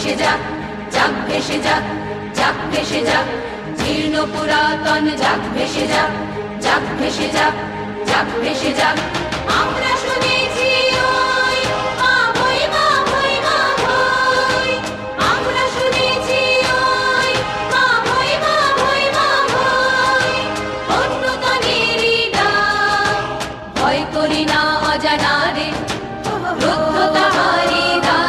ভেসে যাক যাক ভেসে যাক যাক ভেসে যাক। জীর্ণ পুরাতন যাক ভেসে যাক যাক ভেসে যাক যাক ভেসে যাক। আমরা শুনেছি করি না অজানারে রুদ্ধ তাহারি না